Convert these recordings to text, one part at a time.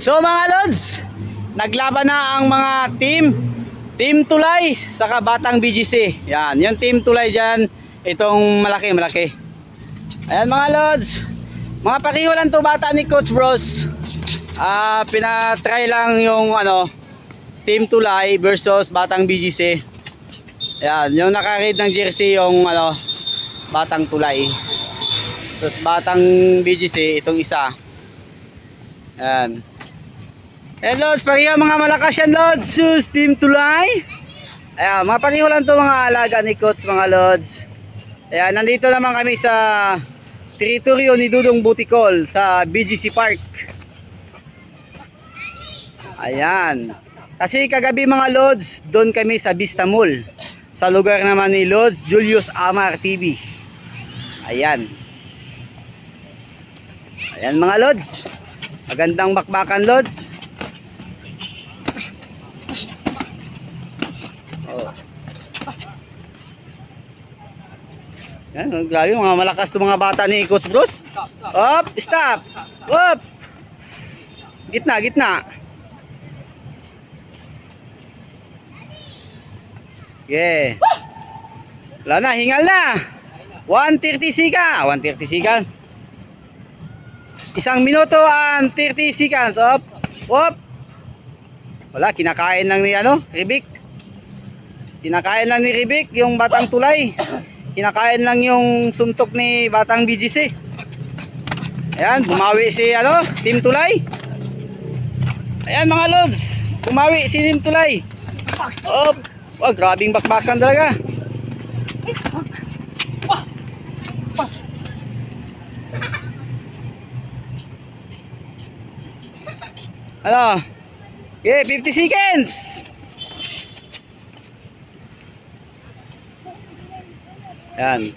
So mga lods, naglaban na ang mga team. Team Tulay saka Batang BGC. Yan, yung team Tulay dyan, itong malaki, malaki. Ayan mga lods, mga pakiho lang to bata ni Coach Bros. Ah, pinatry lang yung ano, Team Tulay versus Batang BGC. Ayan, yung nakaread ng jersey yung ano, Batang Tulay. Tapos Batang BGC, itong isa. Ayan. Ayan Lods, pareho mga malakas yan Lods. Sus, Team Tulay. Ayan, mga pareho lang to mga alaga ni Coach mga Lods. Ayan, nandito naman kami sa teritoryo ni Dudong Butikol sa BGC Park. Ayan. Kasi kagabi mga Lods, doon kami sa Vista Mall. Sa lugar naman ni Lods Julius Amar TV. Ayan. Ayan mga Lods. Magandang bakbakan Lods. Oh. Yan, grabe mga malakas 'tong mga bata ni Coach Bros. Up, stop. Up. Gitna, gitna. Yeah. Wala na, hingal na. 130 sika. 130 sika. Isang minuto and 30 seconds. Up. Up. Wala, kinakain lang ni ano, Ribik. Kinakain lang ni Ribik yung batang tulay. Kinakain lang yung suntok ni batang BGC. Ayan, bumawi si ano, Team Tulay. Ayan mga lods, bumawi si Team Tulay. Oh, wag grabing bakbakan talaga. Ano? Okay, 50 seconds. Yan.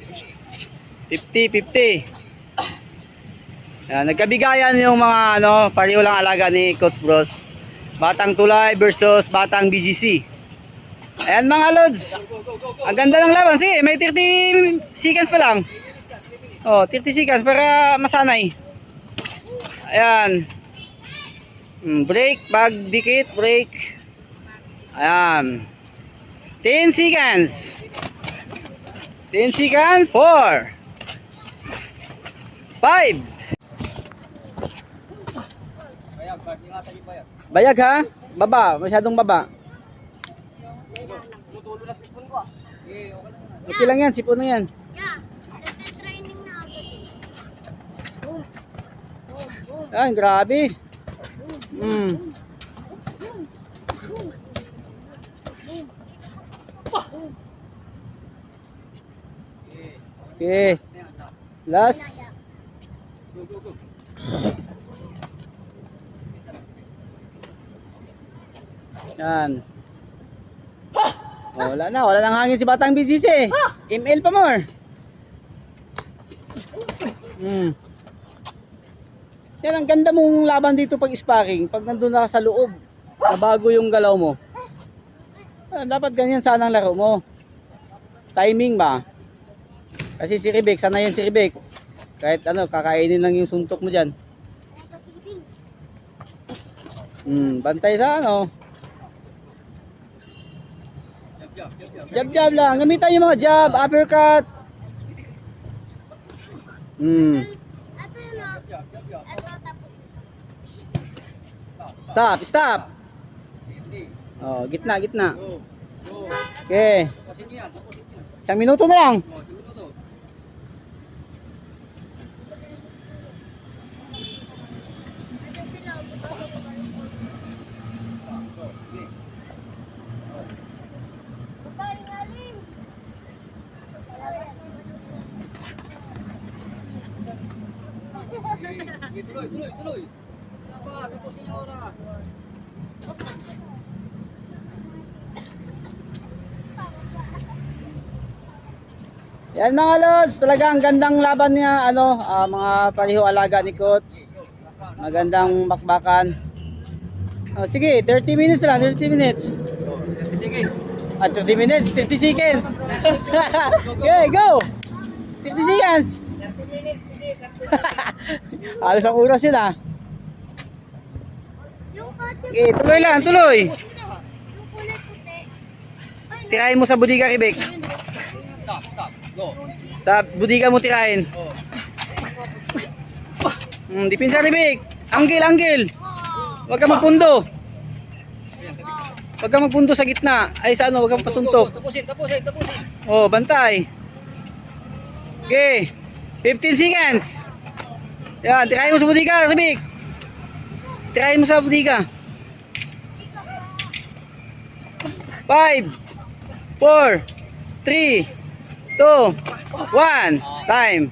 50, 50. Yan, nagkabigayan yung mga ano, pareho lang alaga ni Coach Bros. Batang Tulay versus Batang BGC. Ayan mga lods. Ang ganda ng laban. Sige, may 30 seconds pa lang. Oh, 30 seconds para masanay. Ayan. Mm, break, pag dikit, break. Ayan. 10 seconds. 10 seconds. 4. 5. Bayag ha? Baba, masyadong baba. Okay lang yan, sipon na yan. Yan, grabe. Mm. Okay. Last. Yan. Oh, wala na, wala nang hangin si Batang BCC. ML pa more. Hmm. Yan ang ganda mong laban dito pag sparring, pag nandun na ka sa loob, na bago yung galaw mo. Ah, dapat ganyan sana ang laro mo. Timing ba? Kasi si Rebek, sana yan si Rebek. Kahit ano, kakainin lang yung suntok mo dyan. Hmm, bantay sa ano. Jab jab lang. Gamitan yung mga jab, uppercut. Hmm. Stop, stop. Oh, gitna, gitna. Okay. Isang minuto na lang. Tuloy, tuloy, tuloy. Dapat, tapusin yung oras. Yan mga lods, talaga ang gandang laban niya, ano, ah, mga pareho alaga ni coach. Magandang bakbakan. Oh, sige, 30 minutes lang, 30 minutes. Sige. At 30 minutes, 30 seconds. okay, go! 30 seconds. Alas ang oras sila. Okay, tuloy lang, tuloy. Tirahin mo sa budiga, Kibik. Stop, stop. Go. Sa budiga mo tirahin. Oh. Hmm, dipinsa, Kibik. Anggil, anggil. Huwag ka magpundo. Huwag ka magpundo sa gitna. Ay, sa ano, huwag kang pasuntok. Tapusin, tapusin, tapusin. Oh, bantay. Okay. 15 seconds. Yan, tirahin mo sa budiga, Kibik. Tirahin mo sa budiga. 5 4 3 2 1 Time.